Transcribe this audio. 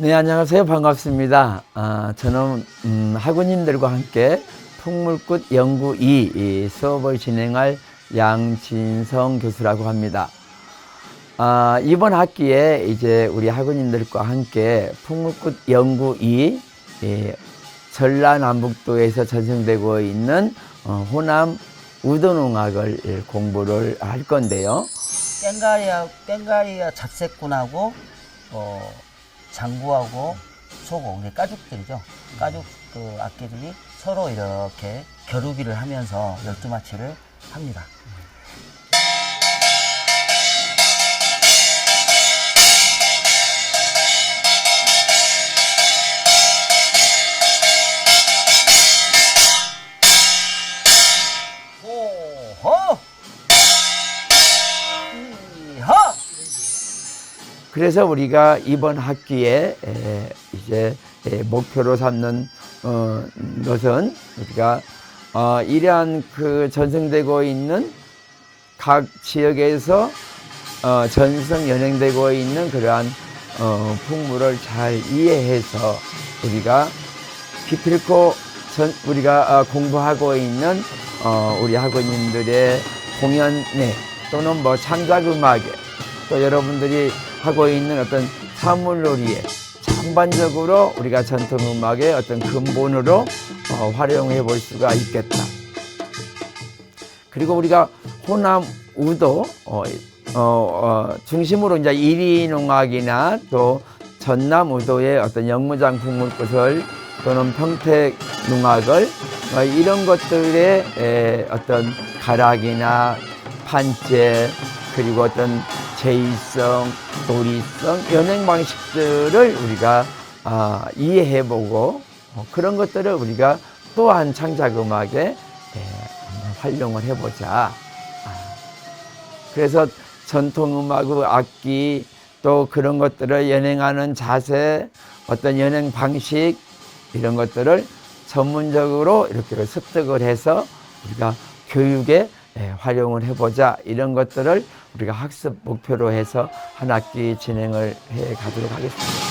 네, 안녕하세요. 반갑습니다. 아, 저는 음, 학우님들과 함께 풍물꽃 연구 2이 수업을 진행할 양진성 교수라고 합니다. 아, 이번 학기에 이제 우리 학우님들과 함께 풍물꽃 연구 2이 전라남북도에서 전승되고 있는 어, 호남 우도농악을 공부를 할 건데요. 깽가리야, 깽가리야 잡새꾼하고 어, 장구하고 소고 이게 가죽들이죠. 가죽 그 악기들이 서로 이렇게 겨루기를 하면서 열두 마치를 합니다. 그래서 우리가 이번 학기에 에, 이제 에, 목표로 삼는 어, 것은 우리가 어, 이러한 그 전승되고 있는 각 지역에서 어, 전승 연행되고 있는 그러한 어, 풍물을 잘 이해해서 우리가 기필코 전, 우리가 어, 공부하고 있는 어, 우리 학원님들의 공연에 또는 뭐 창작 음악에 또 여러분들이 하고 있는 어떤 사물놀이에 전반적으로 우리가 전통 음악의 어떤 근본으로 어, 활용해 볼 수가 있겠다. 그리고 우리가 호남 우도 어, 어, 어, 중심으로 이제 이리농악이나 또 전남 우도의 어떤 영무장 풍물꽃을 또는 평택 농악을 어, 이런 것들의 에, 어떤 가락이나 판재 그리고 어떤 제의성, 도리성, 연행 방식들을 우리가 아, 이해해보고 어, 그런 것들을 우리가 또한 창작 음악에 에, 한번 활용을 해보자. 아, 그래서 전통 음악의 악기 또 그런 것들을 연행하는 자세, 어떤 연행 방식 이런 것들을 전문적으로 이렇게 습득을 해서 우리가 교육에 예, 활용을 해보자 이런 것들을 우리가 학습 목표로 해서 한 학기 진행을 해 가도록 하겠습니다.